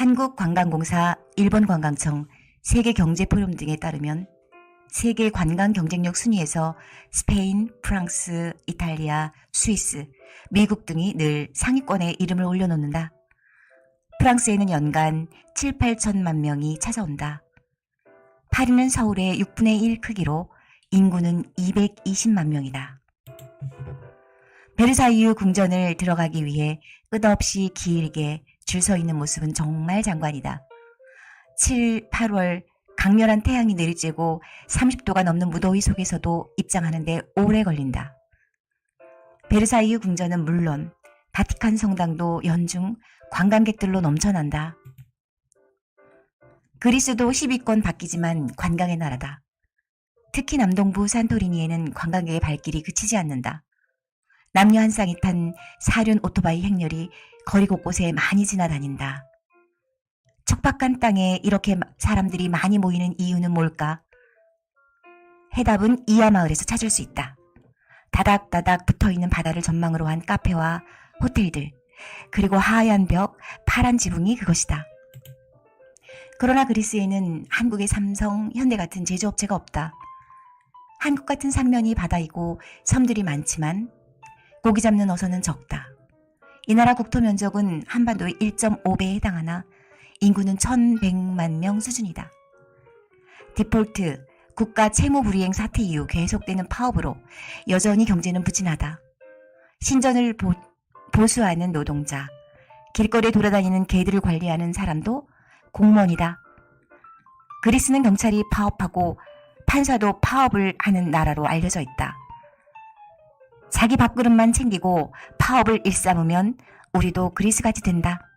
한국관광공사, 일본관광청, 세계경제포럼 등에 따르면 세계 관광 경쟁력 순위에서 스페인, 프랑스, 이탈리아, 스위스, 미국 등이 늘 상위권에 이름을 올려놓는다. 프랑스에는 연간 7, 8천만 명이 찾아온다. 파리는 서울의 6분의 1 크기로 인구는 220만 명이다. 베르사유 궁전을 들어가기 위해 끝없이 길게 줄 서 있는 모습은 정말 장관이다. 7, 8월 강렬한 태양이 내리쬐고 30도가 넘는 무더위 속에서도 입장하는데 오래 걸린다. 베르사유 궁전은 물론 바티칸 성당도 연중 관광객들로 넘쳐난다. 그리스도 10위권 바뀌지만 관광의 나라다. 특히 남동부 산토리니에는 관광객의 발길이 그치지 않는다. 남녀 한 쌍이 탄 사륜 오토바이 행렬이 거리 곳곳에 많이 지나다닌다. 척박한 땅에 이렇게 마- 사람들이 많이 모이는 이유는 뭘까? 해답은 이하 마을에서 찾을 수 있다. 다닥다닥 붙어 있는 바다를 전망으로 한 카페와 호텔들, 그리고 하얀 벽, 파란 지붕이 그것이다. 그러나 그리스에는 한국의 삼성, 현대 같은 제조업체가 없다. 한국 같은 삼면이 바다이고 섬들이 많지만 고기 잡는 어선은 적다. 이 나라 국토 면적은 한반도의 1.5배에 해당하나 인구는 1100만 명 수준이다. 디폴트, 국가 채무 불이행 사태 이후 계속되는 파업으로 여전히 경제는 부진하다. 신전을 보, 보수하는 노동자, 길거리에 돌아다니는 개들을 관리하는 사람도 공무원이다. 그리스는 경찰이 파업하고 판사도 파업을 하는 나라로 알려져 있다. 자기 밥그릇만 챙기고 파업을 일삼으면 우리도 그리스같이 된다.